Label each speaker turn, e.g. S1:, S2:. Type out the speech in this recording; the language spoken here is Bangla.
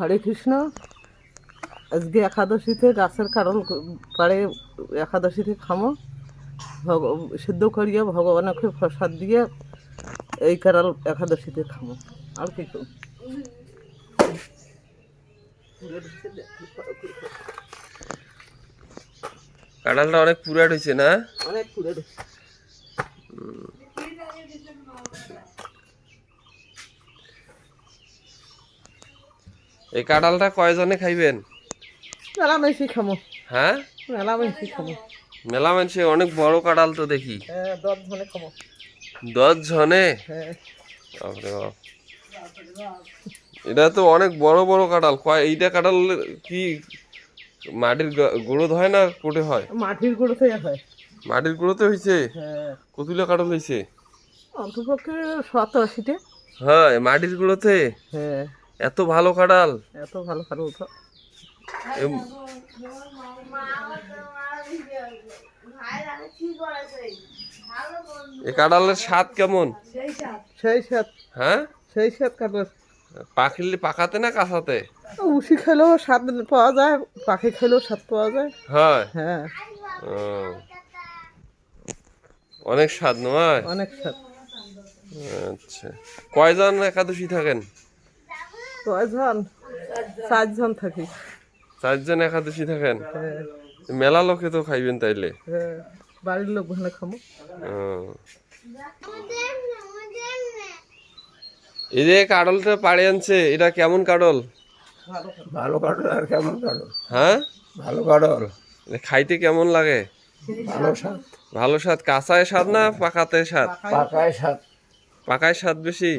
S1: হরে কৃষ্ণ। আজকে একাদশীতে গাছের কারণ পাড়ে একাদশীতে খামো। ভগ- সিদ্ধ করিয়ে ভগবানকে প্রসাদ দিয়ে এই কারাল একাদশীতে খামো। আর কি করব?
S2: কাঁঠালটা অনেক পুরাট হয়েছে না?
S1: অনেক পুরে রয়েছে।
S2: এই কাঁঠালটা কয়জনে খাইবেন?
S1: মেলা মেশি খামো।
S2: হ্যাঁ?
S1: মেলা মেশি খামো।
S2: মেলা অনেক বড় কাঁঠাল তো দেখি।
S1: হ্যাঁ দশ ধনে খামো।
S2: দশ জনে?
S1: হ্যাঁ।
S2: বাপরে বাপ। এটা তো অনেক বড় বড় কাঁঠাল। কয় এইটা কাঁঠাল কি মাটির গুঁড়ো হয় না কোটে হয়?
S1: মাটির গুঁড়ো থেকে হয়।
S2: মাটির গুঁড়োতে হয়েছে
S1: হ্যাঁ।
S2: কতুলা কাঁঠাল হয়েছে
S1: অন্তপক্ষে শত আশিটে
S2: হ্যাঁ মাটির গুঁড়োতে?
S1: হ্যাঁ।
S2: এত ভালো কাঁঠাল
S1: এত ভালো ভালো তো
S2: কাঁঠালের স্বাদ কেমন?
S1: সেই সাত
S2: হ্যাঁ?
S1: সেই
S2: পাখিলে পাকাতে না কাঁচাতে?
S1: খেলেও স্বাদ পাওয়া যায় পাখি খেলেও স্বাদ পাওয়া যায়।
S2: হয়?
S1: হ্যাঁ।
S2: ও। অনেক স্বাদ নয়?
S1: অনেক স্বাদ।
S2: আচ্ছা। কয়জন একাদশী থাকেন?
S1: কয়জন চারজন থাকি।
S2: চারজন একাদশী থাকেন?
S1: হ্যাঁ।
S2: মেলা লোকে তো খাইবেন তাইলে?
S1: হ্যাঁ বাড়ির লোক ভালো খামো।
S2: ও। এই যে কাডলটা পাড়ে আনছে এটা কেমন কাডল?
S3: ভালো কাটল আর কেমন কাটল
S2: হ্যাঁ?
S3: ভালো
S2: এটা খাইতে কেমন লাগে?
S3: ভালো স্বাদ।
S2: ভালো স্বাদ। কাঁচায় স্বাদ না পাকাতে স্বাদ?
S3: পাকায় স্বাদ।
S2: পাকায় স্বাদ বেশি?